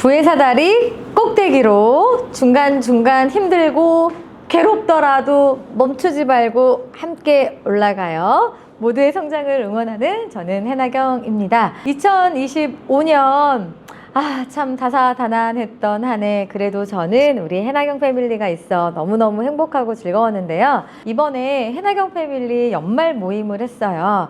부회사다리 꼭대기로 중간중간 힘들고 괴롭더라도 멈추지 말고 함께 올라가요. 모두의 성장을 응원하는 저는 해나경입니다. 2025년 아, 참 다사다난했던 한 해. 그래도 저는 우리 해나경 패밀리가 있어 너무너무 행복하고 즐거웠는데요. 이번에 해나경 패밀리 연말 모임을 했어요.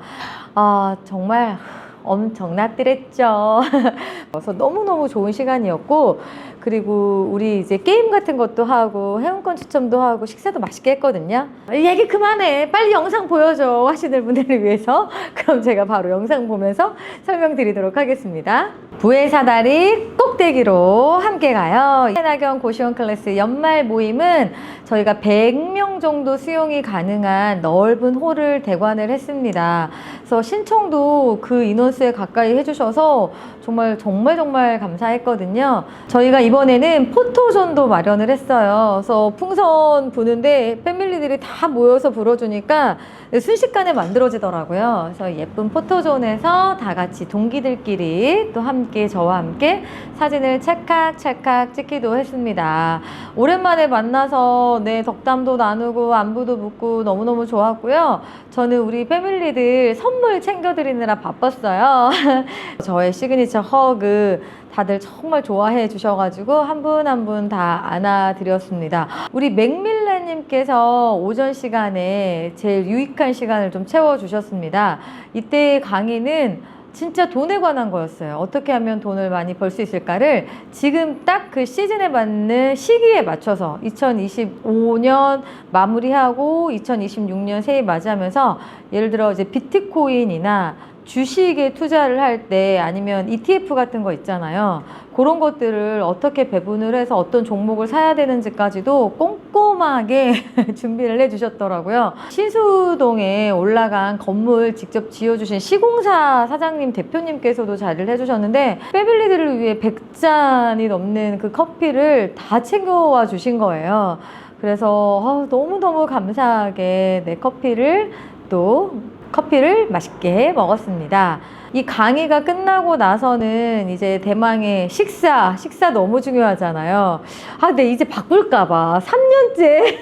아, 정말 엄청났더랬죠. 그래서 너무너무 좋은 시간이었고, 그리고 우리 이제 게임 같은 것도 하고, 회원권 추첨도 하고, 식사도 맛있게 했거든요. 얘기 그만해. 빨리 영상 보여줘. 하시는 분들을 위해서. 그럼 제가 바로 영상 보면서 설명드리도록 하겠습니다. 부회사다리 꼭대기로 함께 가요. 해나경 고시원 클래스 연말 모임은 저희가 100명 정도 수용이 가능한 넓은 홀을 대관을 했습니다. 그래서 신청도 그 인원수에 가까이 해주셔서 정말 정말 정말 감사했거든요. 저희가 이 번에는 포토존도 마련을 했어요. 그래서 풍선 부는데 패밀리들이 다 모여서 불어주니까 순식간에 만들어지더라고요. 그래서 예쁜 포토존에서 다 같이 동기들끼리 또 함께 저와 함께 사진을 찰칵찰칵 찍기도 했습니다. 오랜만에 만나서 네 덕담도 나누고 안부도 묻고 너무너무 좋았고요. 저는 우리 패밀리들 선물 챙겨드리느라 바빴어요. 저의 시그니처 허그 다들 정말 좋아해 주셔가지고 한 분 한 분 다 안아드렸습니다. 우리 맥밀라님께서 오전 시간에 제일 유익한 시간을 좀 채워주셨습니다. 이때 강의는 진짜 돈에 관한 거였어요. 어떻게 하면 돈을 많이 벌 수 있을까를 지금 딱 그 시즌에 맞는 시기에 맞춰서 2025년 마무리하고 2026년 새해 맞이하면서 예를 들어 이제 비트코인이나 주식에 투자를 할 때 아니면 ETF 같은 거 있잖아요. 그런 것들을 어떻게 배분을 해서 어떤 종목을 사야 되는지까지도 꼼꼼하게 준비를 해 주셨더라고요. 신수동에 올라간 건물 직접 지어주신 시공사 사장님 대표님께서도 자리를 해주셨는데 패밀리들을 위해 100잔이 넘는 그 커피를 다 챙겨와 주신 거예요. 그래서 아, 너무너무 감사하게 내 커피를 또 커피를 맛있게 먹었습니다. 이 강의가 끝나고 나서는 이제 대망의 식사, 식사 너무 중요하잖아요. 아, 근데 이제 바꿀까봐. 3년째,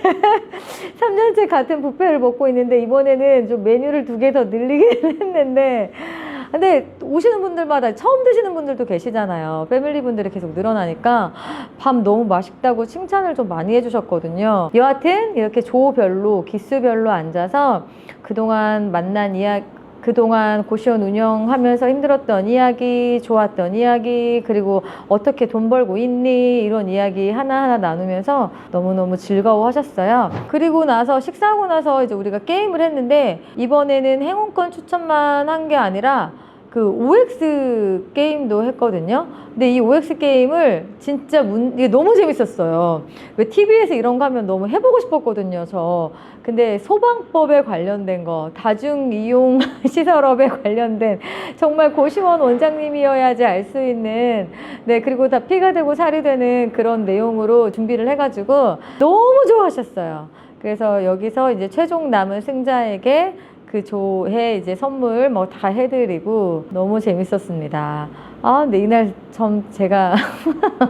3년째 같은 뷔페를 먹고 있는데 이번에는 좀 메뉴를 두 개 더 늘리긴 했는데 근데 오시는 분들마다 처음 드시는 분들도 계시잖아요. 패밀리 분들이 계속 늘어나니까 밥 너무 맛있다고 칭찬을 좀 많이 해주셨거든요. 여하튼 이렇게 조별로 기수별로 앉아서 그동안 만난 이야기 그동안 고시원 운영하면서 힘들었던 이야기, 좋았던 이야기, 그리고 어떻게 돈 벌고 있니? 이런 이야기 하나하나 나누면서 너무너무 즐거워 하셨어요. 그리고 나서 식사하고 나서 이제 우리가 게임을 했는데 이번에는 행운권 추천만 한 게 아니라 그 OX 게임도 했거든요. 근데 이 OX 게임을 진짜 문, 이게 너무 재밌었어요. 왜 TV에서 이런 거 하면 너무 해보고 싶었거든요, 저. 근데 소방법에 관련된 거, 다중이용 시설업에 관련된 정말 고시원 원장님이어야지 알 수 있는, 네, 그리고 다 피가 되고 살이 되는 그런 내용으로 준비를 해가지고 너무 좋아하셨어요. 그래서 여기서 이제 최종 남은 승자에게 그 조회 이제 선물 뭐 다 해드리고 너무 재밌었습니다. 아, 근데 이날 좀 제가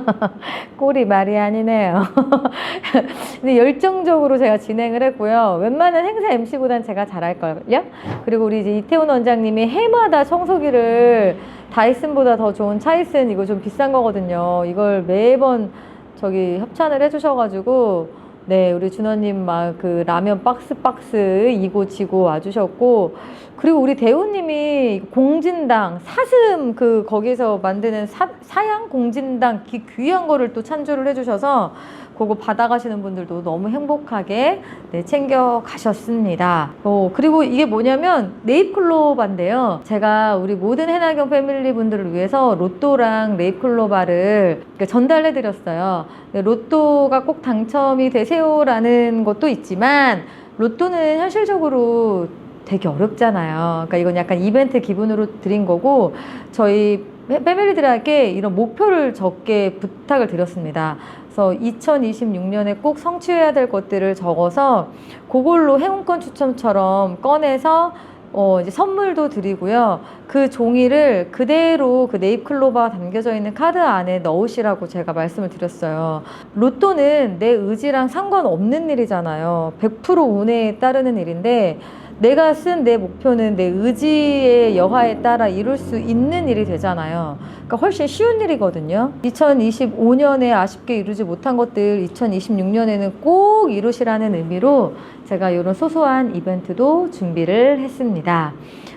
꼴이 말이 아니네요. 근데 열정적으로 제가 진행을 했고요. 웬만한 행사 MC보단 제가 잘할걸요? 그리고 우리 이제 이태훈 원장님이 해마다 청소기를 다이슨보다 더 좋은 차이슨 이거 좀 비싼 거거든요. 이걸 매번 저기 협찬을 해주셔가지고 네, 우리 준호님 막 그 라면 박스 박스 이고 지고 와주셨고 그리고 우리 대우님이 공진당 사슴 그 거기서 만드는 사, 사양 공진당 기, 귀한 거를 또 찬조를 해주셔서 그거 받아가시는 분들도 너무 행복하게 네, 챙겨 가셨습니다. 어, 그리고 이게 뭐냐면 네잎클로바인데요. 제가 우리 모든 해나경 패밀리 분들을 위해서 로또랑 네잎클로바를 전달해 드렸어요. 네, 로또가 꼭 당첨이 되세요 라는 것도 있지만 로또는 현실적으로 되게 어렵잖아요. 그러니까 이건 약간 이벤트 기분으로 드린 거고 저희 패- 패밀리들에게 이런 목표를 적게 부탁을 드렸습니다. 그래서 2026년에 꼭 성취해야 될 것들을 적어서 그걸로 행운권 추첨처럼 꺼내서 어, 이제 선물도 드리고요. 그 종이를 그대로 그 네잎클로버가 담겨져 있는 카드 안에 넣으시라고 제가 말씀을 드렸어요. 로또는 내 의지랑 상관없는 일이잖아요. 100% 운에 따르는 일인데 내가 쓴 내 목표는 내 의지의 여하에 따라 이룰 수 있는 일이 되잖아요. 그러니까 훨씬 쉬운 일이거든요. 2025년에 아쉽게 이루지 못한 것들 2026년에는 꼭 이루시라는 의미로 제가 이런 소소한 이벤트도 준비를 했습니다.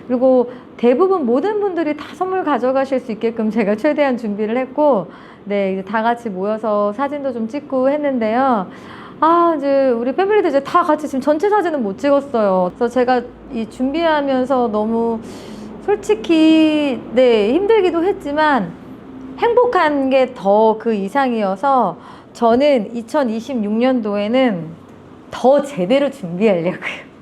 그리고 대부분 모든 분들이 다 선물 가져가실 수 있게끔 제가 최대한 준비를 했고, 네, 이제 다 같이 모여서 사진도 좀 찍고 했는데요. 아, 이제 우리 패밀리들 이제 다 같이 지금 전체 사진은 못 찍었어요. 그래서 제가 이 준비하면서 너무 솔직히, 네, 힘들기도 했지만 행복한 게 더 그 이상이어서 저는 2026년도에는 더 제대로 준비하려고요.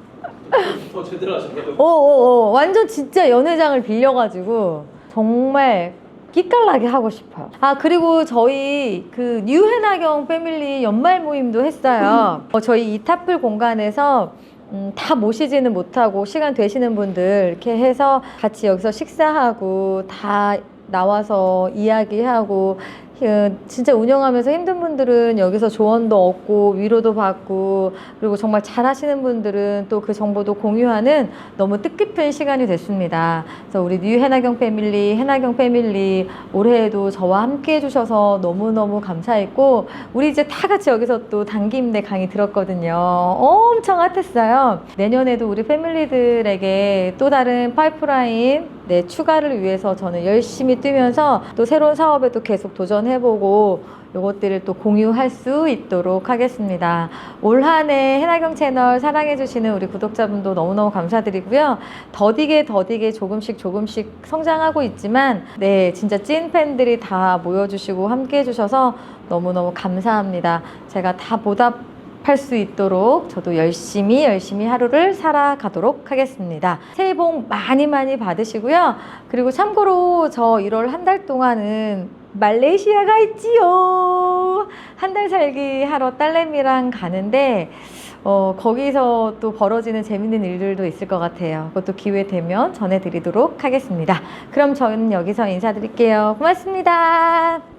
더 제대로 하신다고요? 어어어 완전 진짜 연회장을 빌려가지고 정말 기깔나게 하고 싶어요. 아 그리고 저희 그 뉴해나경 패밀리 연말 모임도 했어요. 어, 저희 이 타플 공간에서 음, 다 모시지는 못하고 시간 되시는 분들 이렇게 해서 같이 여기서 식사하고 다 나와서 이야기하고 그 진짜 운영하면서 힘든 분들은 여기서 조언도 얻고 위로도 받고 그리고 정말 잘하시는 분들은 또 그 정보도 공유하는 너무 뜻깊은 시간이 됐습니다. 그래서 우리 뉴 해나경 패밀리, 해나경 패밀리 올해에도 저와 함께 해주셔서 너무너무 감사했고 우리 이제 다 같이 여기서 또 단기 임대 강의 들었거든요. 엄청 핫했어요. 내년에도 우리 패밀리들에게 또 다른 파이프라인 네, 추가를 위해서 저는 열심히 뛰면서 또 새로운 사업에도 계속 도전 해보고 요것들을 또 공유할 수 있도록 하겠습니다. 올 한해 해나경 채널 사랑해주시는 우리 구독자분도 너무너무 감사드리고요. 더디게 더디게 조금씩 조금씩 성장하고 있지만, 네, 진짜 찐 팬들이 다 모여주시고 함께 해주셔서 너무너무 감사합니다. 제가 다 보답 할수 있도록 저도 열심히 열심히 하루를 살아가도록 하겠습니다. 새해 복 많이 많이 받으시고요. 그리고 참고로 저 1월 한 달 동안은 말레이시아가 있지요. 한 달 살기 하러 딸내미랑 가는데 어, 거기서 또 벌어지는 재밌는 일들도 있을 것 같아요. 그것도 기회 되면 전해드리도록 하겠습니다. 그럼 저는 여기서 인사드릴게요. 고맙습니다.